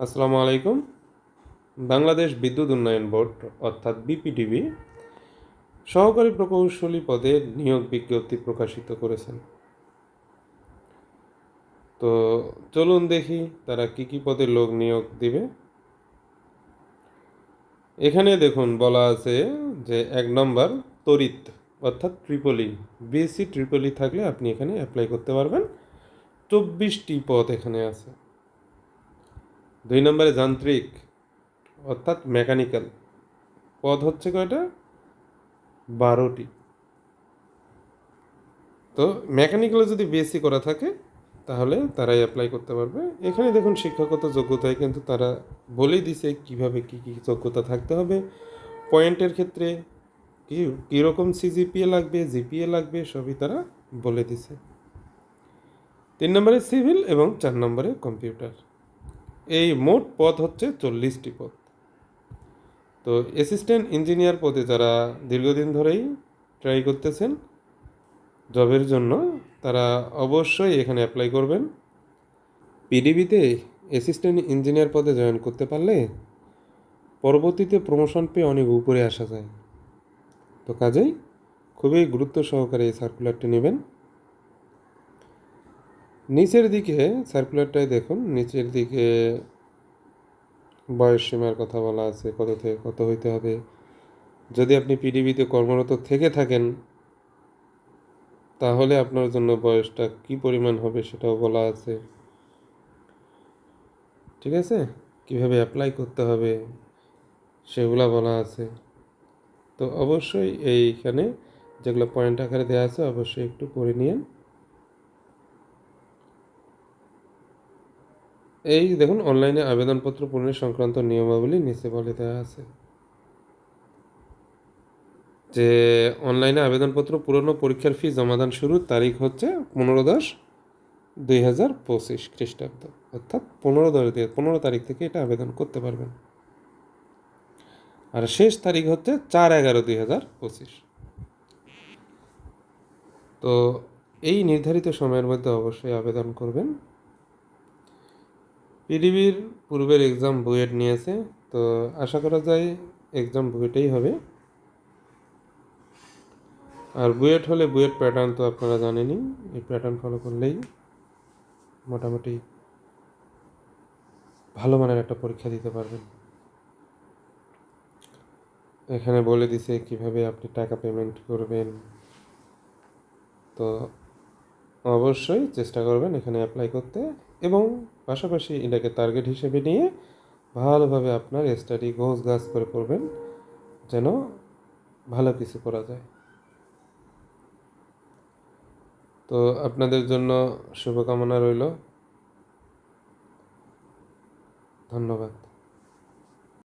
আসসালামু আলাইকুম। বাংলাদেশ বিদ্যুৎ উন্নয়ন বোর্ড, অর্থাৎ বিপিডিবি সহকারী প্রকৌশলী পদে নিয়োগ বিজ্ঞপ্তি প্রকাশিত করেছেন। তো চলুন দেখি তারা কি কি পদে লোক নিয়োগ দিবে। এখানে দেখুন, বলা আছে যে এক নম্বর তড়িৎ, অর্থাৎ ট্রিপলি বিএসসি ট্রিপলি থাকলে আপনি এখানে অ্যাপ্লাই করতে পারবেন। চব্বিশটি পদ এখানে আছে। দুই নম্বরে যান্ত্রিক, অর্থাৎ মেকানিক্যাল। পদ হচ্ছে কয়টা? বারোটি। তো মেকানিক্যালে যদি বিএসসি করা থাকে, তাহলে তারাই অ্যাপ্লাই করতে পারবে। এখানে দেখুন শিক্ষাগত যোগ্যতায় কিন্তু তারা বলেই দিছে কীভাবে কি কি যোগ্যতা থাকতে হবে। পয়েন্টের ক্ষেত্রে কি, কীরকম সিজিপিএ লাগবে জিপিএ লাগবে, সবই তারা বলে দিছে। তিন নম্বরে সিভিল এবং চার নম্বরে কম্পিউটার। এই মোট পদ হচ্ছে চল্লিশটি পদ। তো অ্যাসিস্ট্যান্ট ইঞ্জিনিয়ার পদে যারা দীর্ঘদিন ধরেই ট্রাই করতেছেন জবের জন্য তারা অবশ্যই এখানে অ্যাপ্লাই করবেন। পিডিবিতে অ্যাসিস্ট্যান্ট ইঞ্জিনিয়ার পদে জয়েন করতে পারলে পরবর্তীতে প্রমোশন পেয়ে অনেক উপরে আসা যায়। তো কাজেই খুবই গুরুত্ব সহকারে এই সার্কুলারটি নেবেন। নিচের দিকে সার্কুলারটায় দেখুন, নিচের দিকে বয়স সীমার কথা বলা আছে, কত থেকে কত হইতে হবে। যদি আপনি পিডিবিতে কর্মরত থেকে থাকেন, তাহলে আপনার জন্য বয়সটা কি পরিমাণ হবে সেটাও বলা আছে। ঠিক আছে? কীভাবে অ্যাপ্লাই করতে হবে, সেগুলা বলা আছে। তো অবশ্যই এইখানে যেগুলো পয়েন্ট আকারে দেওয়া আছে, অবশ্যই একটু পড়ে নিন এই দেখুন অনলাইনে আবেদনপত্র পূরণের সংক্রান্ত নিয়মাবলী নিচে বলে দেওয়া আছে। যে অনলাইনে আবেদনপত্র পূরণ ও পরীক্ষার ফি জমাদান শুরুর তারিখ হচ্ছে পনেরো দশ দুই হাজার পঁচিশ খ্রিস্টাব্দ। অর্থাৎ পনেরো দশ দিয়ে, পনেরো তারিখ থেকে এটা আবেদন করতে পারবেন। আর শেষ তারিখ হচ্ছে চার এগারো দুই হাজার পঁচিশ। তো এই নির্ধারিত সময়ের মধ্যে অবশ্যই আবেদন করবেন। পিডিবির পূর্বের এক্সাম বুয়েট নিয়েছে তো আশা করা যায় এক্সাম বুয়েটেই হবে। আর বুয়েট হলে বুয়েট প্যাটার্ন তো আপনারা জানেনই, এই প্যাটার্ন ফলো করলেই মোটামুটি ভালো মানের একটা পরীক্ষা দিতে পারবেন। এখানে বলে দিছে কীভাবে আপনি টাকা পেমেন্ট করবেন। তো অবশ্যই চেষ্টা করবেন এখানে অ্যাপ্লাই করতে। এবং পাশাপাশি এটাকে টার্গেট হিসেবে নিয়ে ভালোভাবে আপনার স্টাডি গোছ গাছ করে করবেন যেন ভালো কিছু করা যায়। তো আপনাদের জন্য শুভকামনা রইল। ধন্যবাদ।